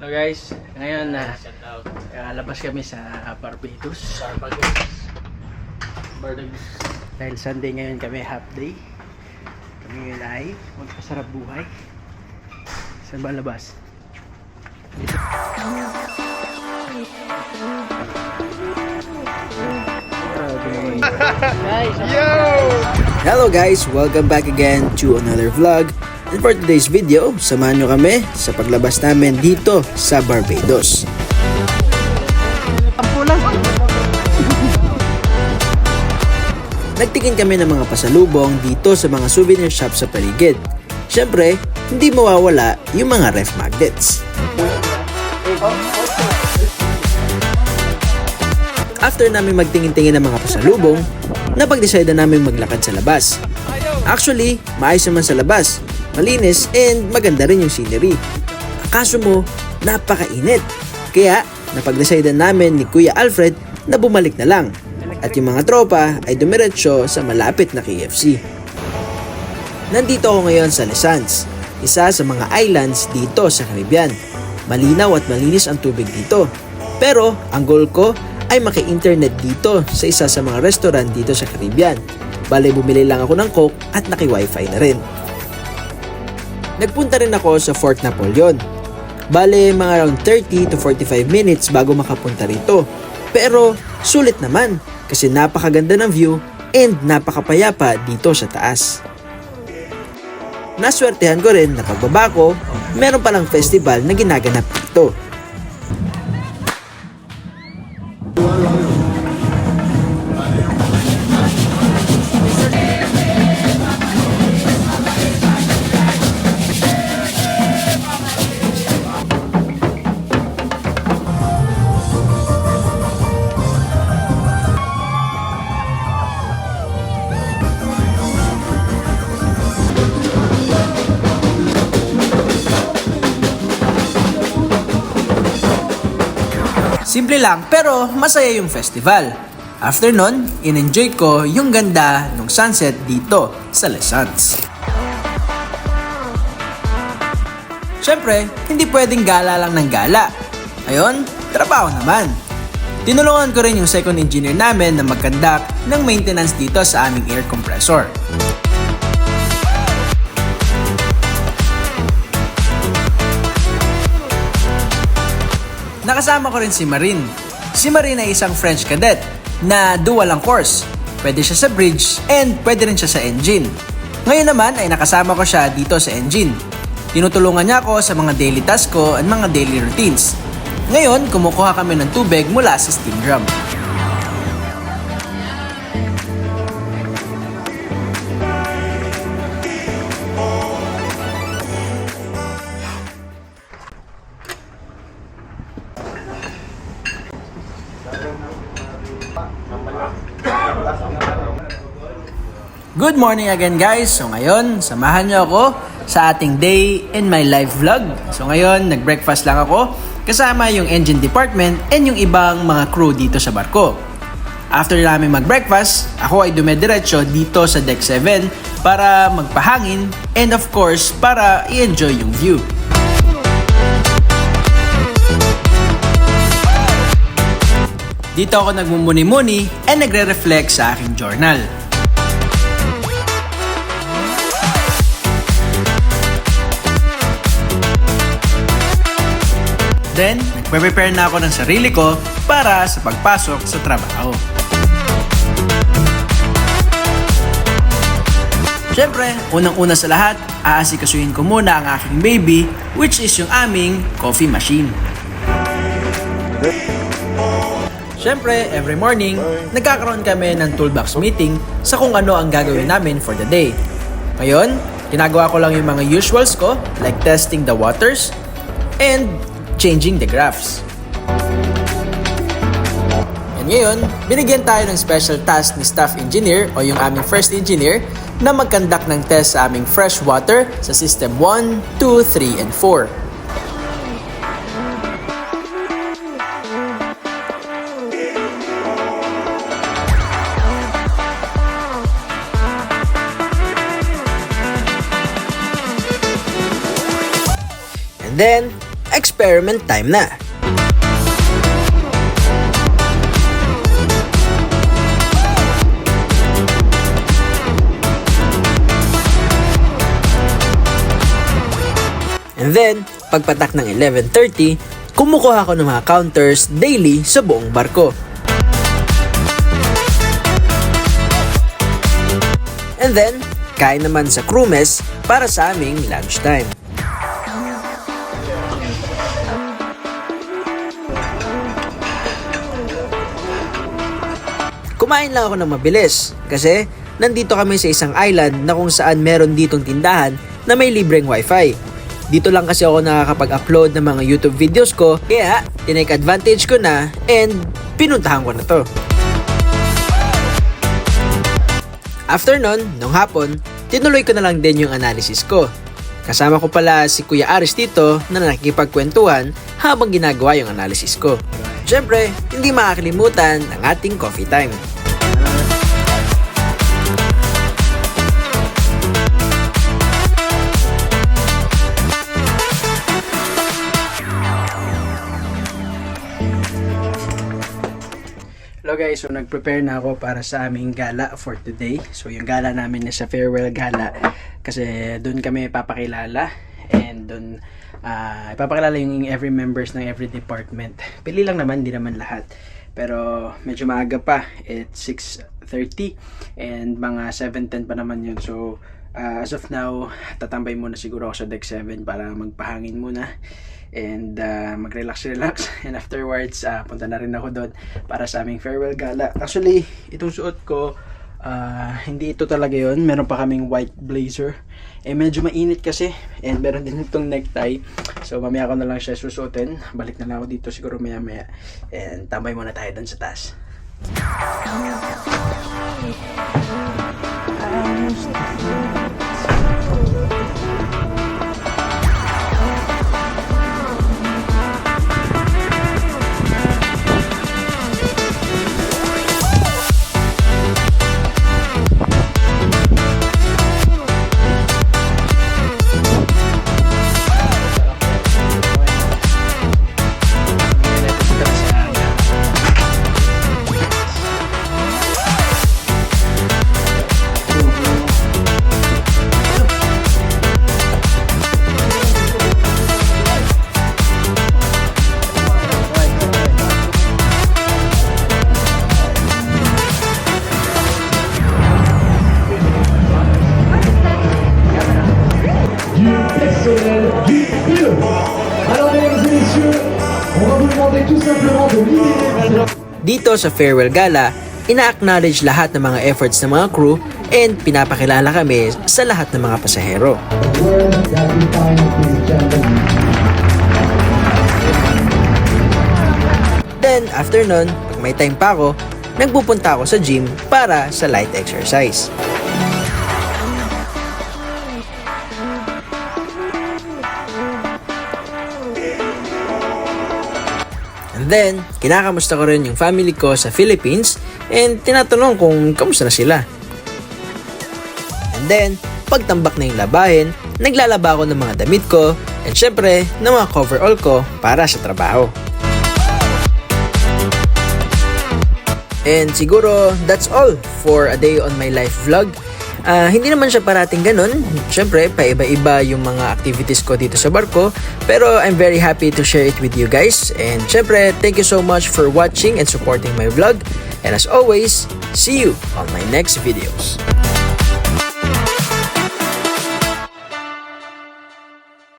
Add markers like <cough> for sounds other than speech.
Hello guys, ngayon na lalabas kami sa Barbados. Barbados. Dahil Sunday ngayon kami half day. Kami ngayon ay magpasarap buhay. Saan ba labas? Guys, Hello guys! Welcome back again to another vlog. And for today's video, samahan nyo kami sa paglabas namin dito sa Barbados. Nagtingin kami ng mga pasalubong dito sa mga souvenir shop sa paligid. Siyempre, hindi mawawala yung mga ref magnets. After namin magtingin-tingin ng mga pasalubong, napag-decide na namin maglakad sa labas. Actually, maayos naman sa labas, malinis and maganda rin yung scenery. Kaso mo, napakainit. Kaya, napag-decide na namin ni Kuya Alfred na bumalik na lang. At yung mga tropa ay dumiretso sa malapit na KFC. Nandito ako ngayon sa Lesans, isa sa mga islands dito sa Caribbean. Malinaw at malinis ang tubig dito. Pero ang goal ko ay maki-internet dito sa isa sa mga restaurant dito sa Caribbean. Bale bumili lang ako ng coke at naki-wifi na rin. Nagpunta rin ako sa Fort Napoleon. Bale mga around 30 to 45 minutes bago makapunta rito. Pero sulit naman kasi napakaganda ng view and napakapayapa dito sa taas. Naswertehan ko rin na pagbaba ko, meron palang festival na ginaganap dito. Simple lang pero masaya yung festival. After nun, in-enjoy ko yung ganda ng sunset dito sa Lesans. Siyempre, hindi pwedeng gala lang ng gala. Ayun, trabaho naman. Tinulungan ko rin yung second engineer namin na mag-conduct ng maintenance dito sa aming air compressor. Nakasama ko rin si Marin. Si Marin ay isang French cadet na dual ang course. Pwede siya sa bridge and pwede rin siya sa engine. Ngayon naman ay nakasama ko siya dito sa engine. Tinutulungan niya ako sa mga daily task ko at mga daily routines. Ngayon, kumukuha kami ng tubig mula sa steam drum. Good morning again guys! So ngayon, samahan niyo ako sa ating day in my life vlog. So ngayon, nag-breakfast lang ako kasama yung engine department and yung ibang mga crew dito sa barko. After namin mag-breakfast, ako ay dumediretso dito sa deck 7 para magpahangin and of course, para i-enjoy yung view. Dito ako nagmumuni-muni and nagre-reflect sa aking journal. Then, nagpe-prepare na ako ng sarili ko para sa pagpasok sa trabaho. Siyempre, unang-una sa lahat, aasikasuhin ko muna ang aking baby, which is yung aming coffee machine. Siyempre, every morning, nagkakaroon kami ng toolbox meeting sa kung ano ang gagawin namin for the day. Ngayon, ginagawa ko lang yung mga usuals ko, like testing the waters, and changing the graphs. And ngayon, binigyan tayo ng special task ni staff engineer o yung aming first engineer na mag-conduct ng test sa aming fresh water sa system 1, 2, 3, and 4. And then, experiment time na! And then, pagpatak ng 11.30, kumukuha ako ng mga counters daily sa buong barko. And then, kain naman sa crew mess para sa aming lunchtime. Kumain lang ako ng mabilis kasi nandito kami sa isang island na kung saan meron ditong tindahan na may libreng wifi. Dito lang kasi ako nakakapag-upload ng mga YouTube videos ko kaya tinake advantage ko na and pinuntahan ko na to. After nun, nung hapon, tinuloy ko na lang din yung analysis ko. Kasama ko pala si Kuya Aris dito na nakikipagkwentuhan habang ginagawa yung analysis ko. Siyempre, hindi makakalimutan ang ating coffee time. Hello guys, so nag-prepare na ako para sa aming gala for today. So yung gala namin is sa farewell gala kasi doon kami papakilala and doon uh, ipapakilala yung every members ng every department. Pili lang naman, di naman lahat. Pero medyo maaga pa, it's 6.30 and mga 7.10 pa naman yun. So uh, as of now, tatambay muna siguro ako sa deck 7 para magpahangin muna. And uh, mag-relax relax. <laughs> And afterwards uh, punta na rin ako doon para sa aming farewell gala. Actually itong suot ko uh, hindi ito talaga yon meron pa kaming white blazer. Eh medyo mainit kasi. And meron din itong necktie. So mamaya ko na lang siya susuotin. Balik na lang ako dito siguro maya maya and tambay muna tayo doon sa taas I'm just. Dito sa farewell gala, ina-acknowledge lahat ng mga efforts ng mga crew and pinapakilala kami sa lahat ng mga pasahero. Then, after nun, pag may time pa ako, nagpupunta ako sa gym para sa light exercise. Then, kinakamusta ko rin yung family ko sa Philippines and tinatanong kung kamusta na sila. And then, pagtambak na yung labahin, naglalaba ako ng mga damit ko and syempre, ng mga coverall ko para sa trabaho. And siguro, that's all for a day on my life vlog. Ah, hindi naman siya parating ganun. Siyempre, paiba-iba yung mga activities ko dito sa barko. Pero I'm very happy to share it with you guys. And syempre, thank you so much for watching and supporting my vlog. And as always, see you on my next videos.